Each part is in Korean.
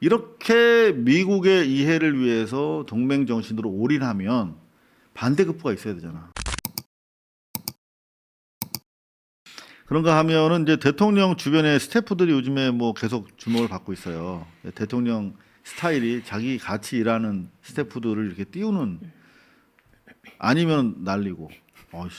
이렇게 미국의 이해를 위해서 동맹 정신으로 올인하면 반대급부가 있어야 되잖아. 그런가 하면은 이제 대통령 주변의 스태프들이 요즘에 뭐 계속 주목을 받고 있어요. 대통령 스타일이 자기 같이 일하는 스태프들을 이렇게 띄우는 아니면 날리고. 어이씨.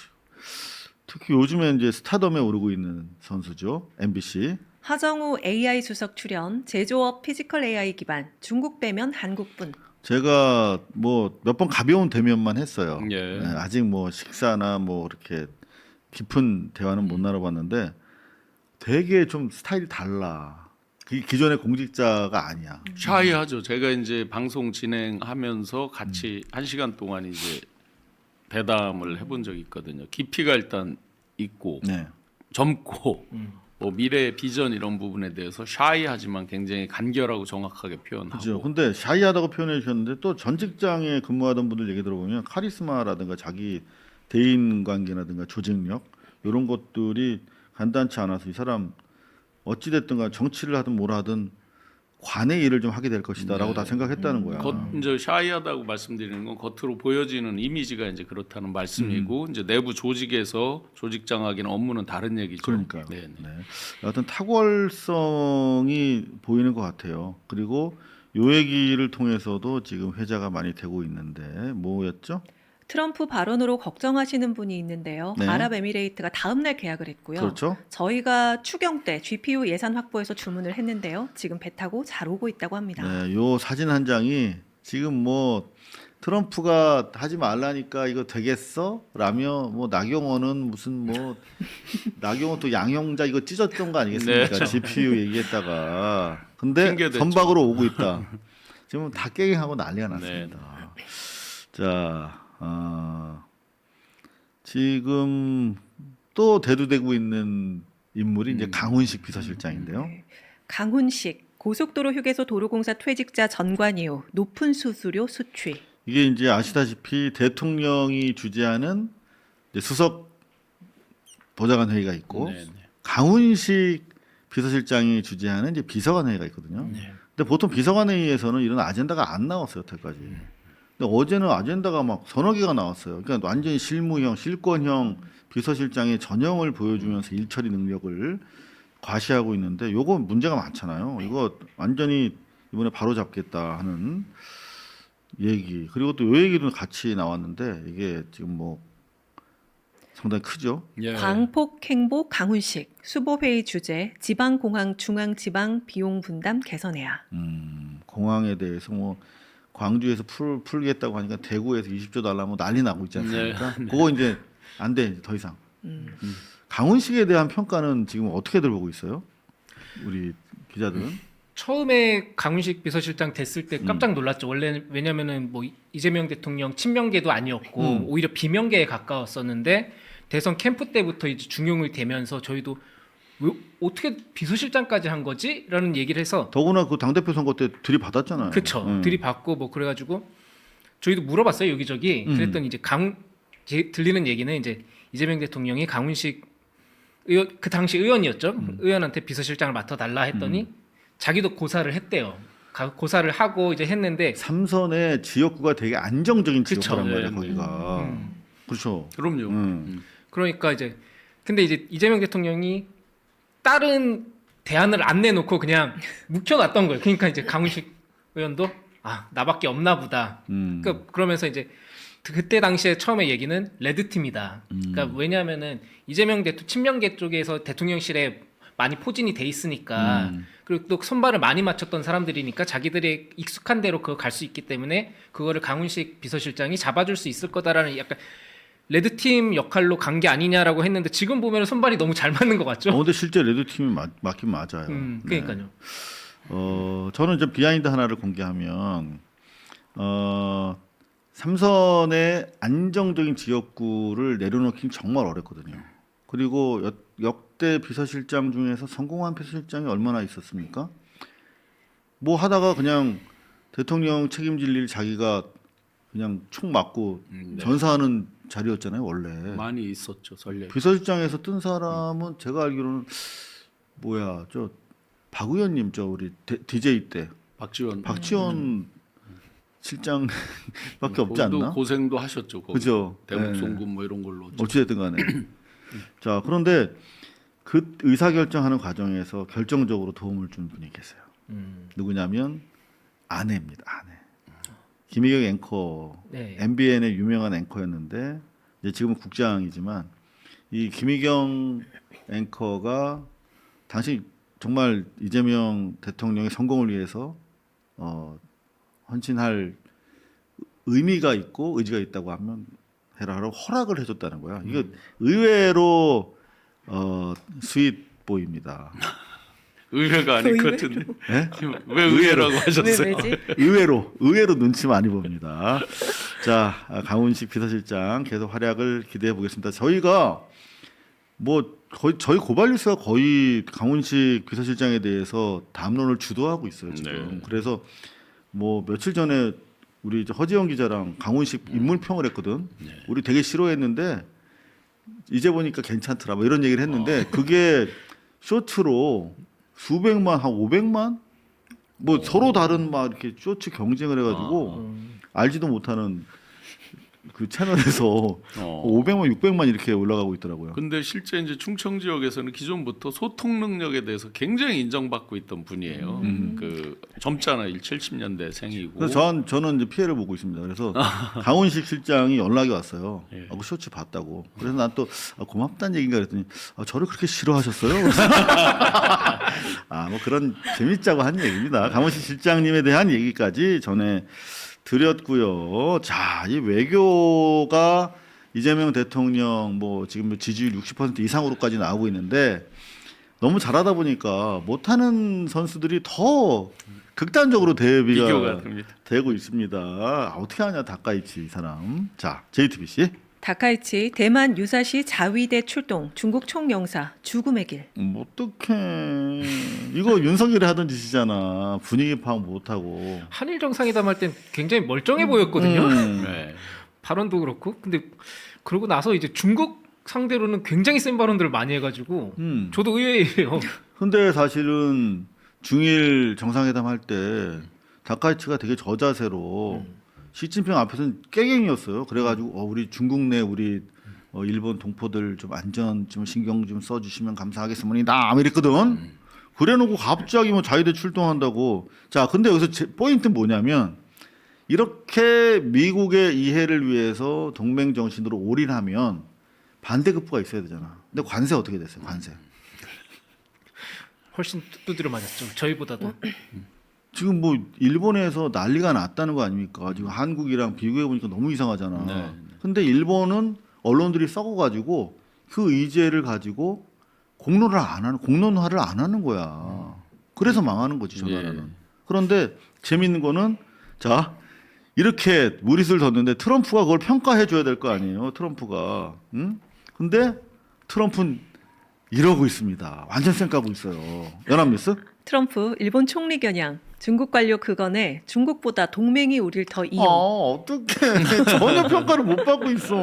특히 요즘에 이제 스타덤에 오르고 있는 선수죠. MBC. 하정우 AI 수석 출연, 제조업 피지컬 AI 기반, 중국 빼면 한국분. 제가 뭐 몇 번 가벼운 대면만 했어요. 예. 네, 아직 뭐 식사나 뭐 이렇게 깊은 대화는 음. 못 나눠봤는데 되게 좀 스타일이 달라. 그 기존의 공직자가 아니야. 샤이하죠. 제가 이제 방송 진행하면서 같이 음. 한 시간 동안 이제 대담을 해본 적이 있거든요. 깊이가 일단 있고 네. 젊고 뭐 미래 비전 이런 부분에 대해서 샤이하지만 굉장히 간결하고 정확하게 표현하고 그죠. 근데 샤이하다고 표현해 주셨는데 또 전 직장에 근무하던 분들 얘기 들어보면 카리스마라든가 자기 대인 관계라든가 조직력 이런 것들이 간단치 않아서 이 사람 어찌 됐든가 정치를 하든 뭘 하든 관의 일을 좀 하게 될 것이다라고 네. 다 생각했다는 거야. 겉 이제 샤이하다고 말씀드리는 건 겉으로 보여지는 이미지가 이제 그렇다는 말씀이고 음. 이제 내부 조직에서 조직 장악이나 업무는 다른 얘기죠. 그러니까요. 네, 네. 네. 여하튼 탁월성이 보이는 것 같아요. 그리고 요 얘기를 통해서도 지금 회자가 많이 되고 있는데 뭐였죠? 트럼프 발언으로 걱정하시는 분이 있는데요. 네. 아랍에미레이트가 다음 날 계약을 했고요. 그렇죠. 저희가 추경 때 GPU 예산 확보해서 주문을 했는데요. 지금 배 타고 잘 오고 있다고 합니다. 네, 요 사진 한 장이 지금 뭐 트럼프가 하지 말라니까 이거 되겠어? 라며 뭐 나경원은 무슨 뭐 나경원 또 양형자 이거 찢었던 거 아니겠습니까? 네. GPU 얘기했다가 근데 핑계댔죠. 선박으로 오고 있다. 지금 다 깨갱하고 난리가 네. 났습니다. 자, 어, 지금 또 대두되고 있는 인물이 이제 음. 강훈식 비서실장인데요. 네. 강훈식 고속도로 휴게소 도로공사 퇴직자 전관 이후 높은 수수료 수취. 이게 이제 아시다시피 대통령이 주재하는 이제 수석 보좌관 회의가 있고 네, 네. 강훈식 비서실장이 주재하는 이제 비서관 회의가 있거든요. 네. 근데 보통 비서관 회의에서는 이런 아젠다가 안 나왔어요 여태까지. 근데 어제는 아젠다가 막 서너 개가 나왔어요. 그러니까 완전히 실무형, 실권형 비서실장의 전형을 보여주면서 일처리 능력을 과시하고 있는데 요거 문제가 많잖아요. 이거 완전히 이번에 바로 잡겠다 하는 얘기 그리고 또 요 얘기도 같이 나왔는데 이게 지금 뭐 상당히 크죠. 예. 광폭 행보 강훈식 수보회의 주제 지방공항 중앙지방 비용 분담 개선해야. 음, 공항에 대해서 뭐 광주에서 풀 풀겠다고 하니까 대구에서 20조 달라면 난리 나고 있지 않습니까? 그거 이제 안 돼, 이제 더 이상. 음. 강훈식에 대한 평가는 지금 어떻게들 보고 있어요? 우리 기자들은? 처음에 강훈식 비서실장 됐을 때 깜짝 놀랐죠. 원래 왜냐면은 뭐 이재명 대통령 친명계도 아니었고 음. 오히려 비명계에 가까웠었는데 대선 캠프 때부터 이제 중용을 되면서 저희도 왜 어떻게 비서실장까지 한 거지?라는 얘기를 해서 더구나 그 당대표 선거 때 들이받았잖아요. 그쵸 음. 들이받고 뭐 그래가지고 저희도 물어봤어요 여기저기 음. 그랬더니 이제 강 제- 들리는 얘기는 이제 이재명 대통령이 강훈식 의원 그 당시 의원이었죠 음. 의원한테 비서실장을 맡아달라 했더니 자기도 고사를 했대요 가- 고사를 하고 이제 했는데 삼선의 지역구가 되게 안정적인 그쵸. 지역구란 말이야 네, 거기가. 음. 그렇죠. 그럼요. 음. 음. 그러니까 이제 근데 이제 이재명 대통령이 다른 대안을 안 내놓고 그냥 묵혀놨던 거예요 그러니까 이제 강훈식 의원도 아 나밖에 없나 보다 음. 그러니까 그러면서 이제 그때 당시에 처음에 얘기는 레드 팀이다. 음. 그러니까 왜냐하면은 이재명 대통령 친명계 쪽에서 대통령실에 많이 포진이 돼 있으니까 음. 그리고 또 선발을 많이 맞췄던 사람들이니까 자기들이 익숙한 대로 그거 갈 수 있기 때문에 그거를 강훈식 비서실장이 잡아줄 수 있을 거다라는 약간 레드 팀 역할로 간 게 아니냐라고 했는데 지금 보면 선발이 너무 잘 맞는 것 같죠. 어, 근데 실제 레드 팀이 맞, 맞긴 맞아요. 음, 네. 그러니까요. 어, 저는 좀 비하인드 하나를 공개하면 어, 삼선의 안정적인 지역구를 내려놓긴 정말 어렵거든요. 그리고 역, 역대 비서실장 중에서 성공한 비서실장이 얼마나 있었습니까? 뭐 하다가 그냥 대통령 책임질 일 자기가 그냥 총 맞고 음, 네. 전사하는 자리였잖아요, 원래. 많이 있었죠 설레. 비서실장에서 뜬 사람은 제가 알기로는 뭐야 저 박 의원님 저 우리 데- DJ 때 박지원 박지원 실장밖에 없지 거기도 않나? 고생도 하셨죠. 거기. 그죠? 대북 네. 송금 뭐 이런 걸로. 어찌됐든 간에. 자, 그런데 그 의사결정하는 과정에서 결정적으로 도움을 준 분이 계세요. 음. 누구냐면 아내입니다. 아내. 김희경 앵커, 네. MBN의 유명한 앵커였는데 이제 지금은 국장이지만 이 김희경 앵커가 당시 정말 이재명 대통령의 성공을 위해서 어, 헌신할 의미가 있고 의지가 있다고 하면 해라라고 허락을 해줬다는 거야. 이거 의외로 어, 스윗 보입니다. 의외가 아닐 것. 같은데. 예? 왜 의외라고 왜 하셨어요? 왜지? 의외로 의외로 눈치 많이 봅니다. 자 아, 강훈식 비서실장 계속 활약을 기대해 보겠습니다. 저희가 뭐 거의 저희 고발뉴스가 거의 강훈식 비서실장에 대해서 담론을 주도하고 있어요 지금. 네. 그래서 뭐 며칠 전에 우리 허지영 기자랑 강훈식 인물평을 했거든. 우리 되게 싫어했는데 이제 보니까 괜찮더라. 뭐 이런 얘기를 했는데 그게 쇼츠로 수백만 한 500만 뭐 서로 다른 막 이렇게 쇼츠 경쟁을 해가지고 음. 알지도 못하는 그 채널에서 어. 500만 600만 이렇게 올라가고 있더라고요. 근데 실제 이제 충청 지역에서는 기존부터 소통 능력에 대해서 굉장히 인정받고 있던 분이에요. 음. 그 젊잖아요. 70년대 생이고. 그래서 전, 저는 이제 피해를 보고 있습니다. 그래서 강훈식 실장이 연락이 왔어요. 예. 아, 그 쇼츠 봤다고. 그래서 난 또 아, 고맙다는 얘기인가 그랬더니 아, 저를 그렇게 싫어하셨어요? 아, 뭐 그런 재밌자고 한 얘기입니다. 강훈식 실장님에 대한 얘기까지 전해 드렸고요. 자, 이 외교가 이재명 대통령 뭐 지금 지지율 60% 이상으로까지 나오고 있는데 너무 잘하다 보니까 못하는 선수들이 더 극단적으로 대비가. 되고 있습니다. 아, 어떻게 하냐 이 사람. 자, JTBC. 다카이치 대만 유사시 자위대 출동 중국 총영사 죽음의 길. 음, 어떡해. 이거 윤석열이 하던 짓이잖아. 분위기 파악 못하고. 한일 정상회담 할 땐 굉장히 멀쩡해 보였거든요. 음. 네. 발언도 그렇고 근데 그러고 나서 이제 중국 상대로는 굉장히 센 발언들을 많이 해가지고 음. 저도 의외예요. 근데 사실은 중일 정상회담 할 때 다카이치가 되게 저자세로 시진핑 앞에서는 깨갱이었어요. 그래가지고 어, 우리 중국 내 우리 어, 일본 동포들 좀 안전 좀 신경 좀 써주시면 감사하겠습니다. 이랬거든. 그래놓고 갑자기 뭐 자위대 출동한다고. 자, 근데 여기서 제, 포인트 는 뭐냐면 이렇게 미국의 이해를 위해서 동맹 정신으로 올인하면 반대급부가 있어야 되잖아. 근데 관세 어떻게 됐어요? 관세. 훨씬 두드려 맞았죠. 저희보다도. 지금 뭐 일본에서 난리가 났다는 거 아닙니까? 지금 한국이랑 비교해 보니까 너무 이상하잖아. 네. 근데 일본은 언론들이 썩어 가지고 그 의제를 가지고 공론을 안 하는 공론화를 안 하는 거야. 그래서 망하는 거지 저 예. 나라는. 그런데 재밌는 거는 자 이렇게 무리수를 뒀는데 트럼프가 그걸 평가해 줘야 될 거 아니에요. 트럼프가. 응? 근데 트럼프는 이러고 있습니다. 완전 쌩까고 있어요. 연합뉴스? 트럼프 일본 총리 겨냥 중국 관료 그건에 중국보다 동맹이 우릴 더 이용. 아, 어떡해. 전혀 평가를 못 받고 있어.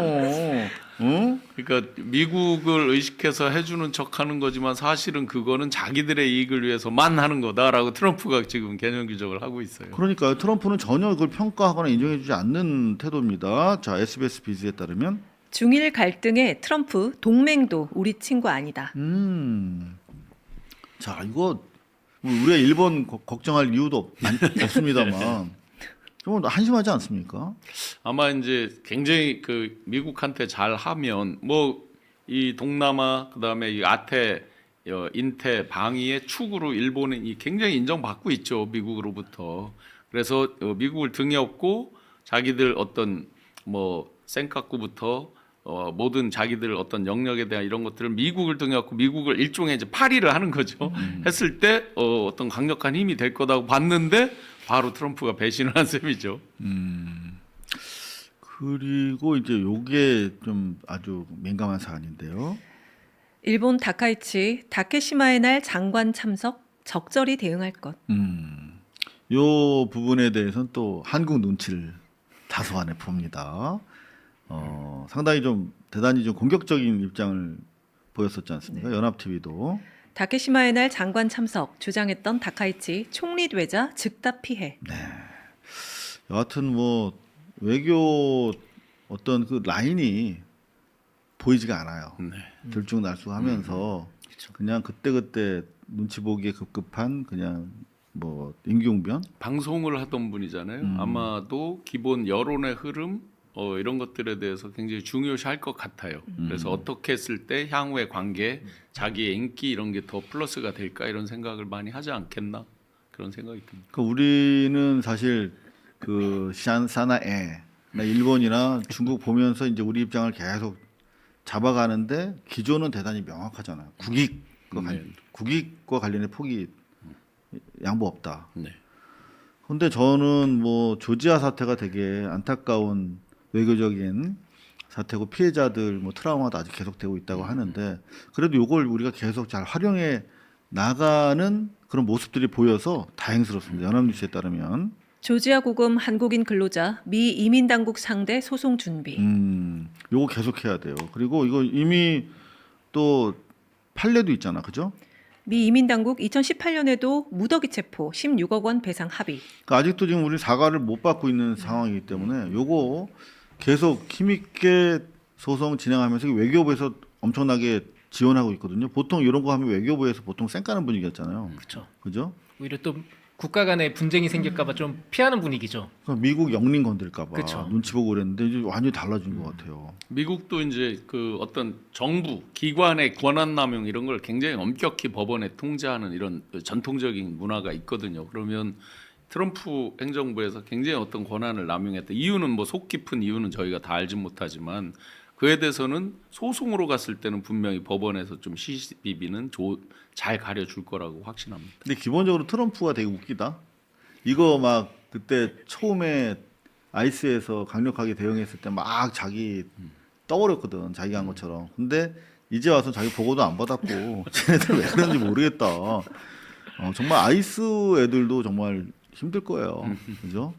응? 그러니까 미국을 의식해서 해주는 척하는 거지만 사실은 그거는 자기들의 이익을 위해서만 하는 거다라고 트럼프가 지금 개념 규정을 하고 있어요. 그러니까 트럼프는 전혀 그걸 평가하거나 인정해주지 않는 태도입니다. 자, SBS 비즈에 따르면, 중일 갈등에 트럼프 동맹도 우리 친구 아니다. 음, 자, 이거 뭐 우리가 일본 거- 걱정할 이유도 없, 안- 없습니다만, 좀 한심하지 않습니까? 아마 이제 굉장히 그 미국한테 잘 하면 뭐 이 동남아 그다음에 이 아태 어, 인태 방위의 축으로 일본은 이 굉장히 인정받고 있죠 미국으로부터 그래서 어, 미국을 등에 업고 자기들 어떤 뭐 센카쿠부터 어, 모든 자기들 어떤 영역에 대한 이런 것들을 미국을 등에 업고 미국을 일종의 이제 파리를 하는 거죠 했을 때 어, 어떤 강력한 힘이 될 거다고 봤는데 바로 트럼프가 배신을 한 셈이죠. 그리고 이제 요게 좀 아주 민감한 사안인데요. 일본 다카이치 다케시마의 날 장관 참석 적절히 대응할 것. 음, 요 부분에 대해서는 또 한국 눈치를 다소간에 봅니다. 어, 상당히 좀 대단히 좀 공격적인 입장을 보였었지 않습니까? 연합 TV도 다케시마의 날 장관 참석 주장했던 다카이치 총리 되자 즉답 피해. 여하튼 뭐 외교 어떤 그 라인이 보이지가 않아요. 네. 들쭉날쭉하면서 그냥 그때 그때 눈치 보기에 급급한 그냥 뭐 임기응변 방송을 하던 분이잖아요. 음. 아마도 기본 여론의 흐름 어, 이런 것들에 대해서 굉장히 중요시할 것 같아요. 음. 그래서 어떻게 했을 때 향후의 관계, 자기의 인기 이런 게 더 플러스가 될까 이런 생각을 많이 하지 않겠나 그런 생각이 듭니다. 그 우리는 사실 그 샨사나에 나 일본이나 중국 보면서 이제 우리 입장을 계속 잡아가는데 기조는 대단히 명확하잖아요. 국익과 관- 네. 국익과 관련해 폭이 양보 없다. 네. 근데 저는 뭐 조지아 사태가 되게 안타까운 외교적인 사태고 피해자들 뭐 트라우마도 아직 계속되고 있다고 하는데 그래도 이걸 우리가 계속 잘 활용해 나가는 그런 모습들이 보여서 다행스럽습니다. 연합뉴스에 따르면 조지아 고금 한국인 근로자 미 이민 당국 상대 소송 준비. 음, 요거 계속해야 돼요. 그리고 이거 이미 또 판례도 있잖아, 그죠? 미 이민 당국 2018년에도 무더기 체포 16억 원 배상 합의. 그러니까 아직도 지금 우리 사과를 못 받고 있는 상황이기 때문에 요거 계속 힘있게 소송 진행하면서 외교부에서 엄청나게 지원하고 있거든요. 보통 이런 거 하면 외교부에서 보통 쌩까는 분위기였잖아요. 그렇죠. 그죠? 오히려 또 국가 간에 분쟁이 생길까봐 좀 피하는 분위기죠. 미국 영린 건들까봐 그쵸. 눈치 보고 그랬는데 이제 완전히 달라진 것 같아요. 미국도 이제 그 어떤 정부 기관의 권한 남용 이런 걸 굉장히 엄격히 법원에 통제하는 이런 전통적인 문화가 있거든요. 그러면 트럼프 행정부에서 굉장히 어떤 권한을 남용했다. 이유는 뭐 속 깊은 이유는 저희가 다 알지 못하지만 그에 대해서는 소송으로 갔을 때는 분명히 법원에서 좀 시비비는 조- 잘 가려줄 거라고 확신합니다. 근데 기본적으로 트럼프가 되게 웃기다. 이거 막 그때 처음에 아이스에서 강력하게 대응했을 때 막 자기 떠버렸거든. 자기가 한 것처럼. 근데 이제 와서 자기 보고도 안 받았고 쟤네들 왜 그런지 모르겠다. 어, 정말 아이스 애들도 정말 힘들 거예요. 그죠?